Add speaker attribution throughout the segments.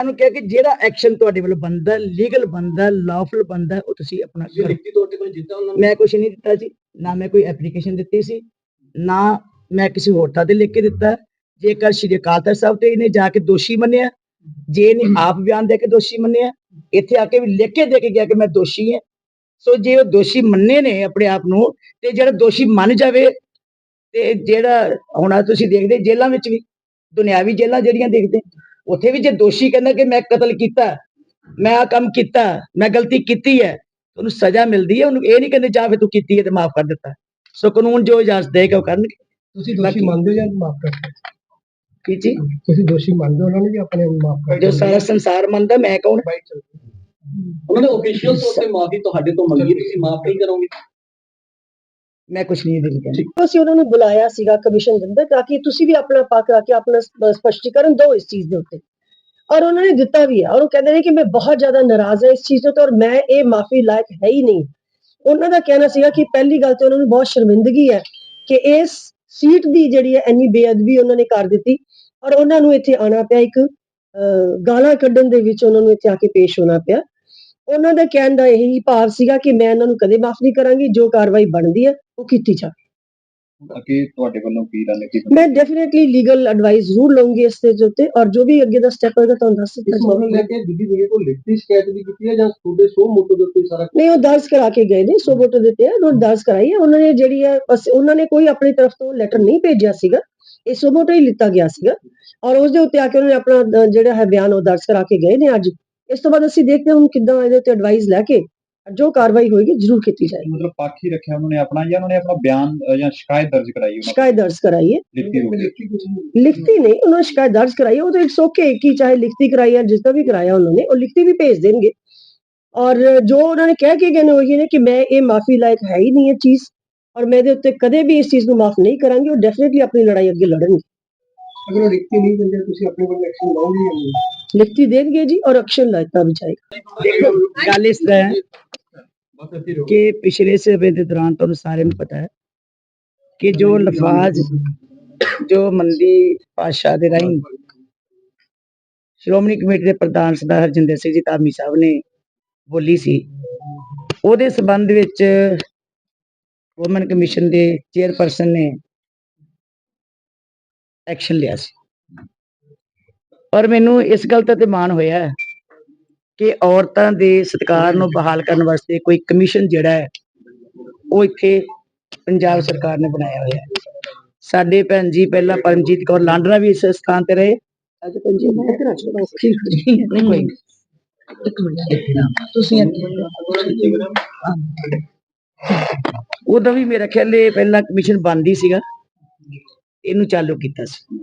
Speaker 1: ਤੁਹਾਨੂੰ ਕਿਹਾ ਕਿ ਜਿਹੜਾ ਐਕਸ਼ਨ ਤੁਹਾਡੇ ਵੱਲੋਂ ਬੰਦਾ ਲੀਗਲ ਬੰਦਾ ਲਾਫੁਲ ਬੰਦਾ ਉਹ ਤੁਸੀਂ ਆਪਣਾ
Speaker 2: ਜੇ
Speaker 1: ਕਰੋ।
Speaker 2: ਲਿਖਤੀ ਤੌਰ ਤੇ ਕੋਈ ਦਿੱਤਾ ਉਹਨਾਂ ਨੂੰ
Speaker 1: ਮੈਂ ਕੁਝ ਨਹੀਂ ਦਿੱਤਾ ਜੀ ਨਾ ਮੈਂ ਕੋਈ ਐਪਲੀਕੇਸ਼ਨ ਦਿੱਤੀ ਸੀ ਨਾ ਮੈਂ ਕਿਸੇ ਹੋਰ ਥਾਂ ਤੇ ਲਿਖ ਕੇ ਦਿੱਤਾ। ਜੇਕਰ ਸ਼੍ਰੀ ਅਕਾਲ ਤਖਤ ਸਾਹਿਬ ਤੇ ਇਹਨੇ ਜਾ ਕੇ ਦੋਸ਼ੀ ਮੰਨਿਆ ਜੇ ਇਹਨੇ ਆਪ ਬਿਆਨ ਦੇ ਕੇ ਦੋਸ਼ੀ ਮੰਨਿਆ ਇੱਥੇ ਆ ਕੇ ਵੀ ਲਿਖ ਕੇ ਦੇ ਕੇ ਗਿਆ ਕਿ ਮੈਂ ਦੋਸ਼ੀ ਹਾਂ। ਸੋ ਜੇ ਉਹ ਦੋਸ਼ੀ ਮੰਨੇ ਨੇ ਆਪਣੇ ਆਪ ਨੂੰ ਤੇ ਜਿਹੜਾ ਦੋਸ਼ੀ ਮੰਨ ਜਾਵੇ ਤੇ ਜਿਹੜਾ ਹੁਣ ਆਹ ਤੁਸੀਂ ਦੇਖਦੇ ਜੇਲ੍ਹਾਂ ਵਿੱਚ ਵੀ ਦੁਨਿਆਵੀ ਜੇਲ੍ਹਾਂ ਜਿਹੜੀਆਂ ਦੇਖਦੇ ਉੱਥੇ ਵੀ ਜੇ ਦੋਸ਼ੀ ਕਹਿੰਦਾ ਕਿ ਮੈਂ ਕਤਲ ਕੀਤਾ ਮੈਂ ਆ ਕੰਮ ਕੀਤਾ ਮੈਂ ਗਲਤੀ ਕੀਤੀ ਹੈ ਉਹਨੂੰ ਸਜ਼ਾ ਮਿਲਦੀ ਹੈ ਉਹਨੂੰ ਇਹ ਨਹੀਂ ਕਹਿੰਦੇ ਜਾਂ ਫਿਰ ਤੂੰ ਕੀਤੀ ਹੈ ਤੇ ਮਾਫ ਕਰ ਦਿੱਤਾ। ਸੋ ਕਾਨੂੰਨ ਜੋ ਇਜਾਜ਼ਤ ਦੇਗਾ ਉਹ ਕਰਨਗੇ।
Speaker 2: ਤੁਸੀਂ
Speaker 1: ਦੋਸ਼ੀ
Speaker 2: ਮੰਨਦੇ ਹੋ ਜਾਂ ਮਾਫ ਕਰਦੇ
Speaker 1: ਕੀ ਜੀ?
Speaker 2: ਤੁਸੀਂ ਦੋਸ਼ੀ ਮੰਨਦੇ ਹੋ ਉਹਨਾਂ ਨੂੰ ਜਾਂ ਆਪਣੇ ਆਪ ਮਾਫ ਕਰਦੇ
Speaker 1: ਜੋ ਸਾਰਾ ਸੰਸਾਰ ਮੰਨਦਾ ਮੈਂ ਕੌਣ?
Speaker 2: ਉਹਨਾਂ ਨੇ ਅਫੀਸ਼ੀਅਲ ਤੌਰ ਤੇ ਮਾਫੀ ਤੁਹਾਡੇ ਤੋਂ ਮੰਗੀ ਤੁਸੀਂ ਮਾਫ ਨਹੀਂ ਕਰੋਗੇ।
Speaker 1: ਮੈਂ ਕੁਝ ਨਹੀਂ ਦਿਲ ਕਹਿੰਦਾ
Speaker 3: ਅਸੀਂ ਉਹਨਾਂ ਨੂੰ ਬੁਲਾਇਆ ਸੀਗਾ ਕਮਿਸ਼ਨ ਦੇ ਅੰਦਰ ਤਾਂ ਕਿ ਤੁਸੀਂ ਵੀ ਆਪਣਾ ਪੱਖ ਰੱਖ ਕੇ ਆਪਣਾ ਸਪ- ਸਪਸ਼ਟੀਕਰਨ ਦਿਓ ਇਸ ਚੀਜ਼ ਦੇ ਉੱਤੇ। ਔਰ ਉਹਨਾਂ ਨੇ ਦਿੱਤਾ ਵੀ ਹੈ ਔਰ ਉਹ ਕਹਿੰਦੇ ਨੇ ਕਿ ਮੈਂ ਬਹੁਤ ਜ਼ਿਆਦਾ ਨਾਰਾਜ਼ ਹਾਂ ਇਸ ਚੀਜ਼ ਤੋਂ ਤੇ ਔਰ ਮੈਂ ਇਹ ਮਾਫੀ ਲਾਇਕ ਹੈ ਹੀ ਨਹੀਂ। ਉਹਨਾਂ ਦਾ ਕਹਿਣਾ ਸੀਗਾ ਕਿ ਪਹਿਲੀ ਗੱਲ ਤੇ ਉਹਨਾਂ ਨੂੰ ਬਹੁਤ ਸ਼ਰਮਿੰਦਗੀ ਹੈ ਕਿ ਇਸ ਸੀਟ ਦੀ ਜਿਹੜੀ ਹੈ ਇੰਨੀ ਬੇਅਦਬੀ ਉਹਨਾਂ ਨੇ ਕਰ ਦਿੱਤੀ ਔਰ ਉਹਨਾਂ ਨੂੰ ਇੱਥੇ ਆਣਾ ਪਿਆ ਇੱਕ ਅਹ, ਗਾਲਾਂ ਕੱਢਣ ਦੇ ਵਿੱਚ ਉਹਨਾਂ ਨੂੰ ਇੱਥੇ ਆ ਕੇ ਪੇਸ਼ ਹੋਣਾ ਪਿਆ। ਉਹਨਾਂ ਦਾ ਕਹਿਣ ਦਾ ਇਹੀ ਭਾਵ ਸੀਗਾ ਕਿ ਮੈਂ ਇਹਨਾਂ ਨੂੰ ਕਦੇ ਮਾਫ ਨਹੀਂ ਕਰਾਂਗੀ ਜੋ ਕਾਰਵਾਈ ਬਣਦੀ ਹੈ ਉਹ ਕੀਤੀ ਜਾਵੇ
Speaker 4: ਅੱਗੇ ਤੁਹਾਡੇ ਵੱਲੋਂ ਕੀ ਰਣਨੀਤੀ
Speaker 3: ਮੈਂ ਡੈਫੀਨਿਟਲੀ ਲੀਗਲ ਐਡਵਾਈਸ ਜ਼ਰੂਰ ਲਵਾਂਗੀ ਇਸ ਦੇ ਉੱਤੇ ਔਰ ਜੋ ਵੀ ਅੱਗੇ ਦਾ ਸਟੈਪ ਹੋਏਗਾ ਤੁਹਾਨੂੰ ਦੱਸ ਦਿੱਤਾ
Speaker 2: ਇਸ ਮਾਮਲੇ
Speaker 3: ਜਾਵੇਗਾ
Speaker 2: ਲੈ ਕੇ ਜੀ ਕੋਲ ਲਿਖਤੀ ਸ਼ਿਕਾਇਤ ਵੀ ਕੀਤੀ ਹੈ ਜਾਂ ਤੁਹਾਡੇ ਸੋ ਮੋਟੋ ਦੇ ਉੱਤੇ ਸਾਰਾ
Speaker 3: ਨਹੀਂ ਉਹ ਦਰਜ ਕਰਾ ਕੇ ਗਏ ਨੇ ਸੋ ਵੋਟਰ ਦਿੱਤੇ ਆ ਉਹ ਦਰਜ ਕਰਾਈ ਹੈ। ਉਹਨਾਂ ਨੇ ਜਿਹੜੀ ਹੈ ਬਸ ਉਹਨਾਂ ਨੇ ਕੋਈ ਆਪਣੀ ਤਰਫ ਤੋਂ ਲੈਟਰ ਨਹੀਂ ਭੇਜਿਆ ਸੀਗਾ। ਇਹ ਸੋ ਵੋਟਰ ਹੀ ਲਿੱਤਾ ਗਿਆ ਸੀਗਾ ਔਰ ਉਸ ਦੇ ਉੱਤੇ ਆ ਕੇ ਉਹਨਾਂ ਨੇ ਆਪਣਾ ਜਿਹੜਾ ਹੈ ਬਿਆਨ ਉਹ ਦਰਜ ਕਰਾ ਕੇ ਗਏ ਨੇ ਅੱਜ। ਇਸ ਤੋਂ ਬਾਅਦ ਅਸੀਂ ਦੇਖਦੇ ਹਾਂ ਹੁਣ ਕਿੱਦਾਂ ਇਹਦੇ ਉੱਤੇ ਐਡਵਾਈਸ ਲੈ ਕੇ ਜੋ ਕਾਰਵਾਈ ਹੋਏਗੀ ਜ਼ਰੂਰ ਕੀਤੀ ਜਾਏਗੀ
Speaker 4: ਮਤਲਬ ਪੱਖ ਹੀ ਰੱਖਿਆ ਉਹਨਾਂ ਨੇ ਆਪਣਾ ਜਾਂ ਉਹਨਾਂ ਨੇ ਆਪਣਾ ਬਿਆਨ ਅ, ਜਾਂ ਸ਼ਿਕਾਇਤ ਦਰਜ ਕਰਾਈ ਉਹਨਾਂ
Speaker 3: ਸ਼ਿਕਾਇਤ ਦਰਜ ਕਰਾਈ ਹੈ
Speaker 4: ਕੋਲ ਲਿਖਤੀ ਰੂਪ ਵਿੱਚ
Speaker 2: ਲਿਖਤੀ ਕੁਝ ਨਹੀਂ
Speaker 3: ਲਿਖਤੀ ਨਹੀਂ ਉਹਨਾਂ ਨੇ ਸ਼ਿਕਾਇਤ ਦਰਜ ਕਰਾਈ ਹੈ ਉਹ ਤਾਂ ਇਟਸ ਓਕੇ ਕਿ ਚਾਹੇ ਲਿਖਤੀ ਕਰਾਈ ਹੈ ਜਿਸ ਦਾ ਵੀ ਕਰਾਇਆ ਉਹਨਾਂ ਨੇ ਉਹ ਲਿਖਤੀ ਵੀ ਭੇਜ ਦੇਣਗੇ ਔਰ ਜੋ ਉਹਨਾਂ ਨੇ ਕਹਿ ਕੇ ਗਏ ਨੇ ਉਹ ਇਹ ਨੇ ਕਿ ਮੈਂ ਇਹ ਮਾਫੀ ਲਾਇਕ ਹੈ ਹੀ ਨਹੀਂ ਇਹ ਚੀਜ਼ ਔਰ ਮੈਂ ਇਹਦੇ ਉੱਤੇ ਕਦੇ ਵੀ ਇਸ ਚੀਜ਼ ਨੂੰ ਮਾਫ ਨਹੀਂ ਕਰਾਂਗੀ ਉਹ ਡੈਫੀਨਿਟਲੀ ਆਪਣੀ ਲੜਾਈ ਅੱਗੇ ਲੜਨਗੇ
Speaker 2: ਅਗਰ ਉਹ ਲਿਖਤੀ ਨਹੀਂ ਦਿੰਦੇ ਤੁਸੀਂ ਆਪਣੇ ਵੱਲ ਐਕਸ਼ਨ ਲਓਗੇ ਜਾਂ ਨਹੀਂ
Speaker 3: ਲਿਖਤੀ ਦੇਣਗੇ ਜੀ ਔਰ ਐਕਸ਼ਨ ਲੈਤਾ ਵੀ ਜਾਏਗਾ
Speaker 1: ਦੇਖੋ ਗੱਲ ਇਸ ਕਿ ਪਿਛਲੇ ਸਮੇਂ ਦੇ ਦੌਰਾਨ ਤੁਹਾਨੂੰ ਸਾਰਿਆਂ ਨੂੰ ਪਤਾ ਹੈ ਕਿ ਜੋ ਲਫਾਜ਼ ਜੋ ਮੰਦੀ ਪਾਸ਼ਾ ਦੇ ਰਾਹੀਂ ਸ਼੍ਰੋਮਣੀ ਕਮੇਟੀ ਦੇ ਪ੍ਰਧਾਨ ਸਰਦਾਰ ਹਰਜਿੰਦਰ ਸਿੰਘ ਜੀ ਧਾਮੀ ਸਾਹਿਬ ਨੇ ਬੋਲੀ ਸੀ ਉਹਦੇ ਸਬੰਧ ਵਿੱਚ ਵੂਮਨ ਕਮਿਸ਼ਨ ਦੇ ਚੇਅਰਪਰਸਨ ਨੇ ਐਕਸ਼ਨ ਲਿਆ ਸੀ। ਔਰ ਮੈਨੂੰ ਇਸ ਗੱਲ ਤੇ ਮਾਣ ਹੋਇਆ ਹੈ ਕਿ ਔਰਤਾਂ ਦੇ ਸਤਿਕਾਰ ਨੂੰ ਬਹਾਲ ਕਰਨ ਵਾਸਤੇ ਕੋਈ ਕਮਿਸ਼ਨ ਜਿਹੜਾ ਹੈ, ਉਹ ਇੱਥੇ ਪੰਜਾਬ ਸਰਕਾਰ ਨੇ ਬਣਾਇਆ ਹੋਇਆ ਹੈ। ਸਾਡੇ ਭੈਣ ਜੀ ਪਹਿਲਾਂ ਪਰਮਜੀਤ ਕੌਰ ਲਾਂਡਰਾ ਵੀ ਇਸ ਸਥਾਨ ਤੇ ਰਹੇ। ਅੱਜ ਭੈਣ ਮੈਂ ਇੱਧਰ ਆ ਜਾਣਾ ਨਹੀਂ, ਕੋਈ ਇੱਕ ਮਿੰਟ ਤੁਸੀਂ ਉਦੋਂ ਵੀ ਮੇਰਾ ਖਿਆਲ ਇਹ ਪਹਿਲਾਂ ਕਮਿਸ਼ਨ ਬੰਦ ਸੀਗਾ। ਇਹਨੂੰ ਚਾਲੂ ਕੀਤਾ ਸੀ।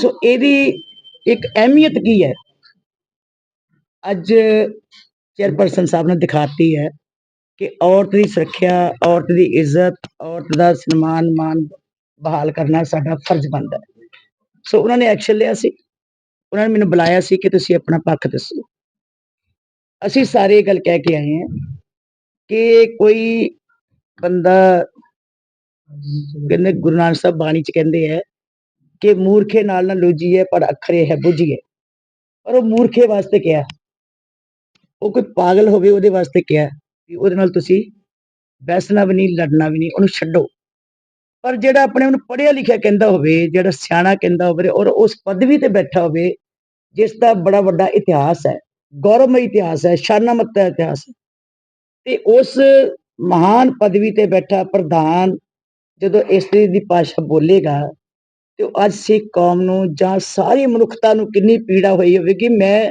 Speaker 1: ਸੋ ਇਹਦੀ ਇੱਕ ਅਹਿਮੀਅਤ ਕੀ ਹੈ? ਅੱਜ ਚੇਅਰਪਰਸਨ ਸਾਹਿਬ ਨੇ ਦਿਖਾਤੀ ਹੈ ਕਿ ਔਰਤ ਦੀ ਸੁਰੱਖਿਆ, ਔਰਤ ਦੀ ਇੱਜ਼ਤ, ਔਰਤ ਦਾ ਸਨਮਾਨ ਮਾਨ ਬਹਾਲ ਕਰਨਾ ਸਾਡਾ ਫਰਜ਼ ਬਣਦਾ ਹੈ। ਸੋ ਉਹਨਾਂ ਨੇ ਐਕਸ਼ਨ ਲਿਆ ਸੀ। ਉਹਨਾਂ ਨੇ ਮੈਨੂੰ ਬੁਲਾਇਆ ਸੀ ਕਿ ਤੁਸੀਂ ਆਪਣਾ ਪੱਖ ਦੱਸੋ। ਅਸੀਂ ਸਾਰੇ ਇਹ ਗੱਲ ਕਹਿ ਕੇ ਆਏ ਹਾਂ ਕਿ ਕੋਈ ਬੰਦਾ ਕਹਿੰਦੇ ਗੁਰੂ ਨਾਨਕ ਸਾਹਿਬ ਬਾਣੀ ਚ ਕਹਿੰਦੇ ਹੈ ਕਿ ਮੂਰਖੇ ਨਾਲ ਨਾ ਲੂਜੀਏ ਪਰ ਅਖਰੇ ਹੈ ਬੁਝੀਏ। ਪਰ ਉਹ ਮੂਰਖੇ ਵਾਸਤੇ ਕਿਹਾ। ਉਹ ਕੋਈ ਪਾਗਲ ਹੋਵੇ ਉਹਦੇ ਵਾਸਤੇ ਕਿਹਾ ਵੀ ਉਹਦੇ ਨਾਲ ਤੁਸੀਂ ਬੈਸਣਾ ਵੀ ਨਹੀਂ, ਲੜਨਾ ਵੀ ਨਹੀਂ, ਉਹਨੂੰ ਛੱਡੋ। ਪਰ ਜਿਹੜਾ ਆਪਣੇ ਉਹਨੂੰ ਪੜ੍ਹਿਆ ਲਿਖਿਆ ਕਹਿੰਦਾ ਹੋਵੇ, ਜਿਹੜਾ ਸਿਆਣਾ ਕਹਿੰਦਾ ਹੋਵੇ ਔਰ ਉਸ ਪਦਵੀ ਤੇ ਬੈਠਾ ਹੋਵੇ, ਜਿਸ ਦਾ ਬੜਾ ਵੱਡਾ ਇਤਿਹਾਸ ਹੈ, ਗੌਰਵਮਈ ਇਤਿਹਾਸ ਹੈ ਸ਼ਾਨਾਮਤ ਇਤਿਹਾਸ ਹੈ। ਤੇ ਉਸ ਮਹਾਨ ਪਦਵੀ ਤੇ ਬੈਠਾ ਪ੍ਰਧਾਨ ਜਦੋਂ ਇਸਤਰੀ ਦੀ ਭਾਸ਼ਾ ਬੋਲੇਗਾ, ਤੇ ਉਹ ਅੱਜ ਸਿੱਖ ਕੌਮ ਨੂੰ ਜਾਂ ਸਾਰੀ ਮਨੁੱਖਤਾ ਨੂੰ ਕਿੰਨੀ ਪੀੜਾ ਹੋਈ ਹੋਵੇਗੀ, ਮੈਂ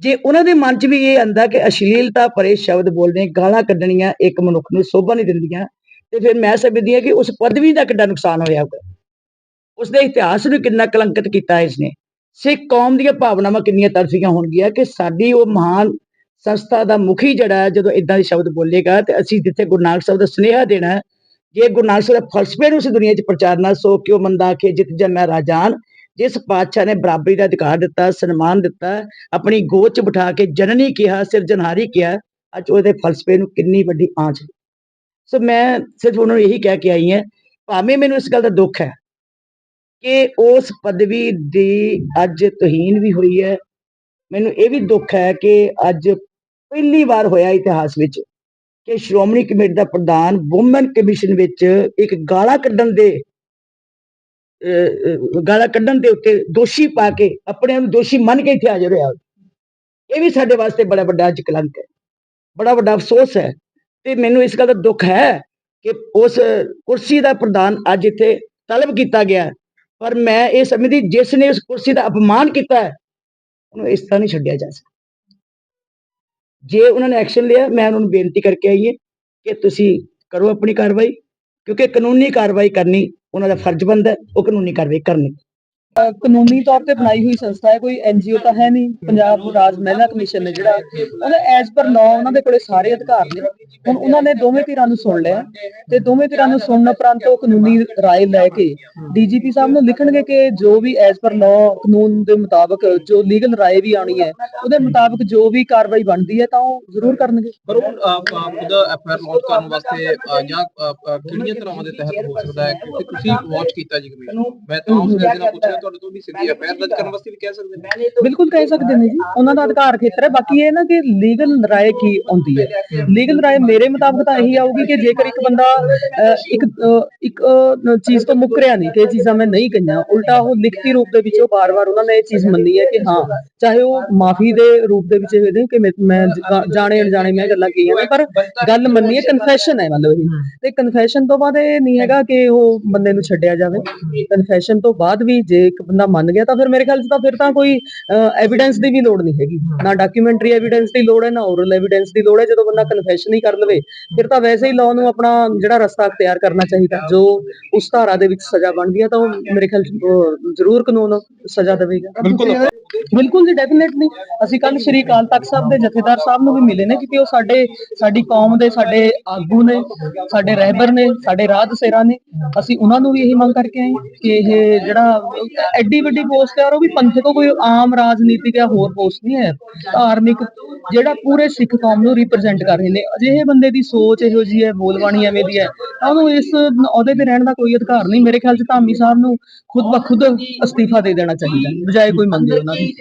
Speaker 1: ਜੇ ਉਹਨਾਂ ਦੇ ਮਨ 'ਚ ਵੀ ਇਹ ਆਂਦਾ ਕਿ ਅਸ਼ਲੀਲਤਾ ਭਰੇ ਸ਼ਬਦ ਬੋਲਦੇ ਗਾਲਾਂ ਕੱਢਣੀਆਂ ਇੱਕ ਮਨੁੱਖ ਨੂੰ ਸੋਭਾ ਨਹੀਂ ਦਿੰਦੀਆਂ ਤੇ ਫਿਰ ਮੈਂ ਸਮਝਦੀ ਹਾਂ ਕਿ ਉਸ ਪਦਵੀ ਦਾ ਕਿੰਨਾ ਨੁਕਸਾਨ ਹੋਇਆ ਹੋਊਗਾ। ਉਸ ਦੇ ਇਤਿਹਾਸ ਨੂੰ ਕਿੰਨਾ ਕਲੰਕਿਤ ਕੀਤਾ ਇਸਨੇ। ਸਿੱਖ ਕੌਮ ਦੀਆਂ ਭਾਵਨਾਵਾਂ ਕਿੰਨੀਆਂ ਤਰਸੀਆਂ ਹੋਣਗੀਆਂ ਕਿ ਸਾਡੀ ਉਹ ਮਹਾਨ ਸੰਸਥਾ ਦਾ ਮੁਖੀ ਜਿਹੜਾ ਹੈ, ਜਦੋਂ ਇਦਾਂ ਦੇ ਸ਼ਬਦ ਬੋਲੇਗਾ ਤੇ ਅਸੀਂ ਜਿੱਥੇ ਗੁਰੂ ਨਾਨਕ ਸਾਹਿਬ ਦਾ ਸੁਨੇਹਾ ਦੇਣਾ ਜੇ ਗੁਰੂ ਨਾਨਕ ਸਾਹਿਬ ਦੇ ਫਲਸਫੇ ਨੂੰ ਉਸ ਦੁਨੀਆ 'ਚ ਪ੍ਰਚਾਰਨਾ ਸੋ ਕਿਉ ਮੰਦਾ ਆਖੇ ਜਿਤ ਮੈਂ ਰਾਜਾਨ ਜਿਸ ਪਾਤਸ਼ਾਹ ਨੇ ਬਰਾਬਰੀ ਦਾ ਅਧਿਕਾਰ ਦਿੱਤਾ, ਸਨਮਾਨ ਦਿੱਤਾ, ਆਪਣੀ ਗੋਦ 'ਚ ਬਿਠਾ ਕੇ ਜਨਨੀ ਕਿਹਾ, ਸਿਰਜਣਹਾਰੀ ਕਿਹਾ, ਅੱਜ ਉਹਦੇ ਫਲਸਫੇ ਨੂੰ ਕਿੰਨੀ ਵੱਡੀ ਆਂਚ ਸੋ ਮੈਂ ਸਿਰਫ ਉਹਨਾਂ ਨੂੰ ਇਹੀ ਕਹਿ ਕੇ ਆਈ ਹਾਂ, ਭਾਵੇਂ ਮੈਨੂੰ ਇਸ ਗੱਲ ਦਾ ਦੁੱਖ ਹੈ ਕਿ ਉਸ ਪਦਵੀ ਦੀ ਅੱਜ ਤੋਹੀਨ ਵੀ ਹੋਈ ਹੈ, ਮੈਨੂੰ ਇਹ ਵੀ ਦੁੱਖ ਹੈ ਕਿ ਅੱਜ ਪਹਿਲੀ ਵਾਰ ਹੋਇਆ ਇਤਿਹਾਸ ਵਿੱਚ ਕਿ ਸ਼੍ਰੋਮਣੀ ਕਮੇਟੀ ਦਾ ਪ੍ਰਧਾਨ ਵੂਮਨ ਕਮਿਸ਼ਨ ਵਿੱਚ ਇੱਕ ਗਾਲਾਂ ਕੱਢਣ ਦੇ ਗਾਲਾਂ ਕੱਢਣ ਦੇ ਉੱਤੇ ਦੋਸ਼ੀ ਪਾ ਕੇ ਆਪਣੇ ਆਪ ਨੂੰ ਦੋਸ਼ੀ ਮੰਨ ਕੇ ਇੱਥੇ ਹਾਜ਼ਰ ਹੋਇਆ ਇਹ ਵੀ ਸਾਡੇ ਵਾਸਤੇ ਬੜਾ ਵੱਡਾ ਅੱਜ ਕਲੰਕ ਹੈ। ਬੜਾ ਵੱਡਾ ਅਫਸੋਸ ਹੈ। ਤੇ ਮੈਨੂੰ ਇਸ ਗੱਲ ਦਾ ਦੁੱਖ ਹੈ ਕਿ ਉਸ ਕੁਰਸੀ ਦਾ ਪ੍ਰਦਾਨ ਅੱਜ ਇੱਥੇ ਤਲਬ ਕੀਤਾ ਗਿਆ ਪਰ ਮੈਂ ਇਹ ਸਮਝਦੀ ਜਿਸ ਨੇ ਉਸ ਕੁਰਸੀ ਦਾ ਅਪਮਾਨ ਕੀਤਾ ਹੈ, ਉਹਨੂੰ ਇਸ ਤਰ੍ਹਾਂ ਨਹੀਂ ਛੱਡਿਆ ਜਾ ਸਕਦਾ। ਜੇ ਉਹਨਾਂ ਨੇ ਐਕਸ਼ਨ ਲਿਆ, ਮੈਂ ਉਹਨਾਂ ਨੂੰ ਬੇਨਤੀ ਕਰਕੇ ਆਈ ਹਾਂ ਕਿ ਤੁਸੀਂ ਕਰੋ ਆਪਣੀ ਕਾਰਵਾਈ, ਕਿਉਂਕਿ ਕਾਨੂੰਨੀ ਕਾਰਵਾਈ ਕਰਨੀ ਉਹਨਾਂ ਦਾ ਫਰਜ਼ ਬਣਦਾ ਉਹ ਕਾਨੂੰਨੀ ਕਾਰਵਾਈ ਕਰਨੀ
Speaker 5: ਕਾਨੂੰਨੀ ਤੌਰ ਤੇ ਬਣਾਈ ਹੋਈ ਸੰਸਥਾ ਹੈ, ਕੋਈ ਐਨਜੀਓ ਤਾਂ ਹੈ ਨਹੀਂ। ਪੰਜਾਬ ਰਾਜ ਮਹਿਲਾ ਕਮਿਸ਼ਨ ਨੇ ਜਿਹੜਾ। ਉਹਦਾ ਐਜ਼ ਪਰ ਲਾਅ ਉਹਨਾਂ ਦੇ ਕੋਲੇ ਸਾਰੇ ਅਧਿਕਾਰ ਨੇ। ਹੁਣ ਉਹਨਾਂ ਨੇ ਦੋਵੇਂ ਧਿਰਾਂ ਨੂੰ ਸੁਣ ਲਿਆ। ਤੇ ਦੋਵੇਂ ਧਿਰਾਂ ਨੂੰ ਸੁਣਨ ਉਪਰੰਤ ਉਹ ਕਾਨੂੰਨੀ ਰਾਏ ਲੈ ਕੇ ਡੀਜੀਪੀ ਸਾਹਿਬ ਨੂੰ ਲਿਖਣਗੇ ਕਿ ਜੋ ਵੀ ਐਜ਼ ਪਰ ਲਾਅ ਕਾਨੂੰਨ ਦੇ ਮੁਤਾਬਕ ਜੋ ਲੀਗਲ ਰਾਏ ਵੀ ਆਣੀ ਹੈ, ਉਹਦੇ ਮੁਤਾਬਕ ਜੋ ਵੀ ਕਾਰਵਾਈ ਬਣਦੀ ਹੈ ਤਾਂ ਉਹ ਜ਼ਰੂਰ ਕਰਨਗੇ।
Speaker 2: ਪਰ ਉਹ ਖੁਦ ਐਫਆਈਆਰ ਲਾਂਚ ਕਰਨ ਵਾਸਤੇ ਜਾਂ ਕਿਹੜੀਆਂ ਤਰ੍ਹਾਂ ਦੇ ਤਹਿਤ ਹੋ ਸਕਦਾ ਹੈ? ਕਿਉਂਕਿ ਤੁਸੀਂ ਵਾਚ ਕੀਤਾ ਜੀ ਕਮਿਸ਼ਨ। ਮੈਂ ਤਾਂ ਉਸ ਗੱਲ ਨਾਲ ਪੁੱਛਿਆ ਤੁਹਾਡੇ ਤੋਂ ਵੀ ਸਿੱਧੀ ਐਫਆਈਆਰ ਦਰਜ ਕਰਨ ਵਾਸਤੇ ਵੀ ਕਹਿ ਸਕਦੇ ਨੇ।
Speaker 5: ਬਿਲਕੁਲ ਕਹਿ ਸਕਦੇ ਨੇ ਜੀ। ਉਹਨਾਂ ਦਾ ਅਧਿਕਾਰ ਖੇਤਰ ਹੈ। ਬਾਕੀ ਇਹ ਨਾ ਕਿ ਲੀਗਲ ਰਾਏ ਕੀ ਆਉਂਦੀ ਹੈ? ਲੀਗਲ ਰਾਏ ਮੇਰੇ ਮੁਤਾਬਕ ਤਾਂ ਇਹੀ ਆਊਗੀ ਕਿ ਜੇਕਰ ਇੱਕ ਬੰਦਾ ਇੱਕ ਇੱਕ ਚੀਜ਼ ਤੋਂ ਮੁੱਕਰਿਆ ਨਹੀਂ ਕਿ ਇਹ ਚੀਜ਼ਾਂ ਮੈਂ ਨਹੀਂ ਕਹੀਆਂ ਉਲਟਾ ਉਹ ਲਿਖਤੀ ਰੂਪ ਦੇ ਵਿੱਚ ਉਹ ਬਾਰ-ਬਾਰ ਉਹਨਾਂ ਨੇ ਇਹ ਚੀਜ਼ ਮੰਨੀ ਹੈ ਕਿ ਹਾਂ ਚਾਹੇ ਉਹ ਮਾਫੀ ਦੇ ਰੂਪ ਦੇ ਵਿੱਚ ਇਹ ਦੇ ਕਿ ਮੈਂ- ਜਾਣੇ ਅਣਜਾਣੇ ਮੈਂ ਗੱਲਾਂ ਕੀਆਂ ਨੇ ਪਰ ਗੱਲ ਮੰਨੀ ਹੈ ਕਨਫੈਸ਼ਨ ਹੈ ਮਤਲਬ ਇਹ। ਤੇ ਕਨਫੈਸ਼ਨ ਤੋਂ ਬਾਅਦ ਇਹ ਨਹੀਂ ਹੈਗਾ ਕਿ ਉਹ ਬੰਦੇ ਨੂੰ ਛੱਡਿਆ ਜਾਵੇ। ਕਨਫੈਸ਼ਨ ਤੋਂ ਬਾਅਦ ਵੀ ਜੇ ਇੱਕ ਬੰਦਾ ਮੰਨ ਗਿਆ ਤਾਂ ਫਿਰ ਮੇਰੇ ਖਿਆਲ 'ਚ ਤਾਂ ਫਿਰ ਤਾਂ ਕੋਈ ਐਵੀਡੈਂਸ ਦੀ ਵੀ ਲੋੜ ਨਹੀਂ ਹੈਗੀ। ਨਾ ਡਾਕੂਮੈਂਟਰੀ ਐਵੀਡੈਂਸ ਦੀ ਲੋੜ ਹੈ ਨਾ ਓਰਲ ਐਵੀਡੈਂਸ ਦੀ ਲੋੜ ਹੈ। ਜਦੋਂ ਬੰਦਾ ਕਨਫੈਸ਼ਨ ਹੀ ਕਰ ਲਵੇ ਫਿਰ ਤਾਂ ਵੈਸੇ ਹੀ ਲਾਅ ਨੂੰ ਆਪਣਾ ਜਿਹੜਾ ਰਸਤਾ ਅਖਤਿਆਰ ਕਰਨਾ ਚਾਹੀਦਾ। ਜੋ ਉਸ ਧਾਰਾ ਦੇ ਵਿੱਚ ਸਜ਼ਾ ਬਣਦੀ ਹੈ ਤਾਂ ਉਹ ਮੇਰੇ ਖਿਆਲ 'ਚ ਜ਼ਰੂਰ ਕਾਨੂੰਨ ਸਜ਼ਾ ਦੇਵੇਗਾ। ਬਿਲਕੁਲ। ਬਿਲਕੁਲ ਜੀ ਡੈਫੀਨਿਟਲੀ ਅਸੀਂ ਕੱਲ ਸ਼੍ਰੀ ਅਕਾਲ ਤਖਤ ਸਾਹਿਬ ਦੇ ਜਥੇਦਾਰ ਸਾਹਿਬ ਨੂੰ ਵੀ ਮਿਲੇ ਨੇ ਕਿਉਂਕਿ ਉਹ ਸਾਡੇ ਸਾਡੀ ਕੌਮ ਦੇ ਸਾਡੇ ਆਗੂ ਨੇ ਸਾਡੇ ਰਹਿਬਰ ਨੇ ਸਾਡੇ ਰਾਹ ਦਸੇਰਾ ਨੇ। ਅਸੀਂ ਉਹਨਾਂ ਨੂੰ ਵੀ ਇਹੀ ਮੰਗ ਕਰਕੇ ਆਏ ਕਿ ਇਹ ਜਿਹੜਾ ਐਡੀ ਵੱਡੀ ਪੋਸਟ ਹੈ ਔਰ ਉਹ ਵੀ ਪੰਥਕ ਕੋਈ ਆਮ ਰਾਜਨੀਤਿਕ ਜਾਂ ਹੋਰ ਪੋਸਟ ਨਹੀਂ ਹੈ। ਧਾਰਮਿਕ ਜਿਹੜਾ ਪੂਰੇ ਸਿੱਖ ਕੌਮ ਨੂੰ ਰਿਪਰੈਜ਼ੈਂਟ ਕਰ ਰਹੇ ਨੇ। ਅਜਿਹੇ ਬੰਦੇ ਦੀ ਸੋਚ ਇਹੋ ਜੀ ਹੈ, ਬੋਲਬਾਣੀ ਐਵੇਂ ਦੀ ਹੈ। ਉਹਨੂੰ ਇਸ ਅਹੁਦੇ ਤੇ ਰਹਿਣ ਦਾ ਕੋਈ ਅਧਿਕਾਰ ਨਹੀਂ। ਮੇਰੇ ਖਿਆਲ 'ਚ ਧਾਮੀ ਸਾਹਿਬ ਨੂੰ ਖੁਦ ਬ ਖੁਦ ਅਸਤੀਫਾ ਦੇ ਦੇਣਾ ਚਾਹੀਦਾ ਬਜਾਏ ਕੋਈ ਮੰਗੇ ਉਹਨਾਂ ਦੀ।